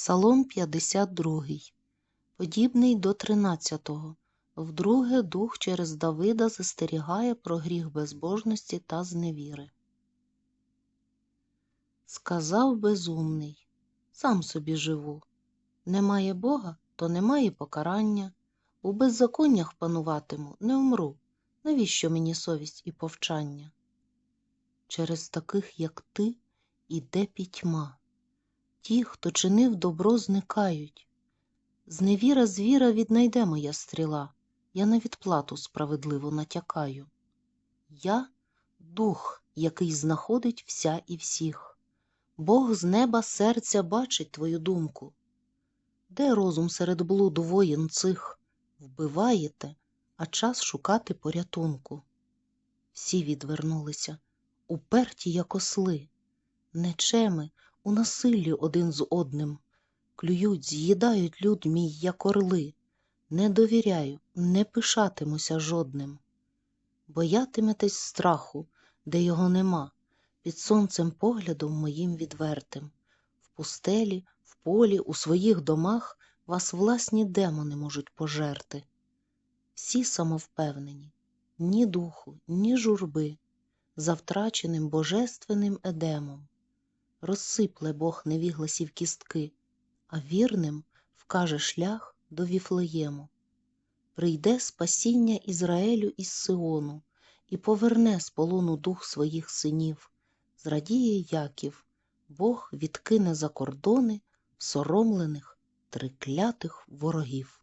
Псалом 52, подібний до 13-го. Вдруге дух через Давида застерігає про гріх безбожності та зневіри. Сказав безумний, сам собі живу. Немає Бога, то немає покарання. У беззаконнях пануватиму, не вмру. Навіщо мені совість і повчання? Через таких, як ти, іде пітьма. Ті, хто чинив добро, зникають. Зневіра звіра віднайде моя стріла, я на відплату справедливо натякаю. Я — дух, який знаходить вся і всіх. Бог з неба серця бачить твою думку. Де розум серед блуду воїн цих? Вбиваєте, а час шукати порятунку. Всі відвернулися, уперті, як осли, нечеми у насиллі один з одним, клюють, з'їдають люд мій, як орли. Не довіряю, не пишатимуся жодним. Боятиметесь страху, де його нема, під сонцем поглядом моїм відвертим. В пустелі, в полі, у своїх домах вас власні демони можуть пожерти. Всі самовпевнені, ні духу, ні журби, за втраченим божественним едемом. Розсипле Бог невігласів кістки, а вірним вкаже шлях до Віфлеєму. Прийде спасіння Ізраїлю із Сиону і поверне з полону дух своїх синів. Зрадіє Яків, Бог відкине за кордони соромлених, триклятих ворогів.